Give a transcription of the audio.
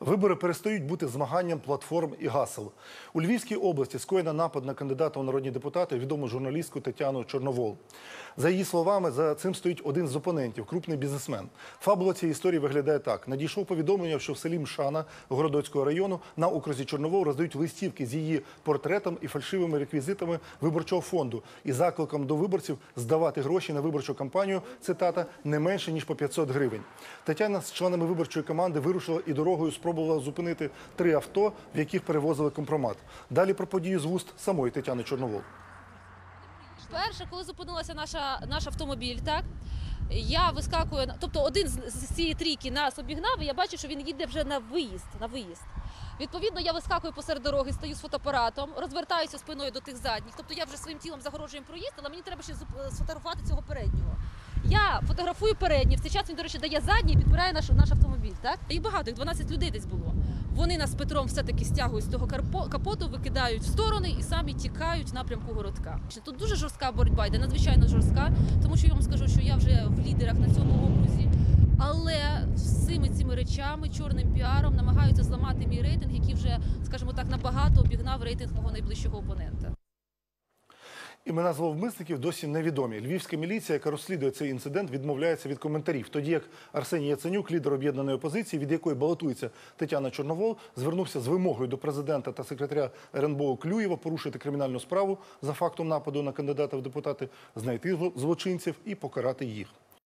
Вибори перестають бути змаганням платформ і гасел. У Львівській області скоєна напад на кандидата у народні депутати, відому журналістку Тетяну Чорновол. За її словами, за цим стоїть один з опонентів, крупний бізнесмен. Фабула цієї історії виглядає так: надійшло повідомлення, що в селі Мшана Городоцького району на окрузі Чорновол роздають листівки з її портретом і фальшивими реквізитами виборчого фонду і закликом до виборців здавати гроші на виборчу кампанію. Цитата не менше ніж по 500 гривень. Тетяна з членами виборчої команди вирушила і дорогою спробувала зупинити три авто, в яких перевозили компромат. Далі про подію з вуст самої Тетяни Чорновол. Перше, коли зупинилася наша наш автомобіль, так я вискакую, тобто один з, цієї трійки нас обігнав, і я бачу, що він їде вже на виїзд. На виїзд. Відповідно, я вискакую посеред дороги, стою з фотоапаратом, розвертаюся спиною до тих задніх. Тобто я вже своїм тілом загорожую проїзд, але мені треба ще зуп- сфотографувати цього переднього. Я фотографую передній, в цей час він, до речі, дає задній і підбирає наш, наш автомобіль. Так? І багато, їх 12 людей десь було. Вони нас з Петром все-таки стягують з того капоту, викидають в сторони і самі тікають в напрямку городка. Тут дуже жорстка боротьба, йде надзвичайно жорстка, тому що я вам скажу, що я вже в лідерах на цьому окрузі. Але всіми цими речами, чорним піаром, намагаються зламати мій рейтинг, який вже, скажімо так, набагато обігнав рейтинг мого найближчого опонента. Імена зловмисників досі невідомі. Львівська міліція, яка розслідує цей інцидент, відмовляється від коментарів. Тоді як Арсеній Яценюк, лідер об'єднаної опозиції, від якої балотується Тетяна Чорновол, звернувся з вимогою до президента та секретаря РНБО Клюєва порушити кримінальну справу за фактом нападу на кандидата в депутати, знайти зло- злочинців і покарати їх.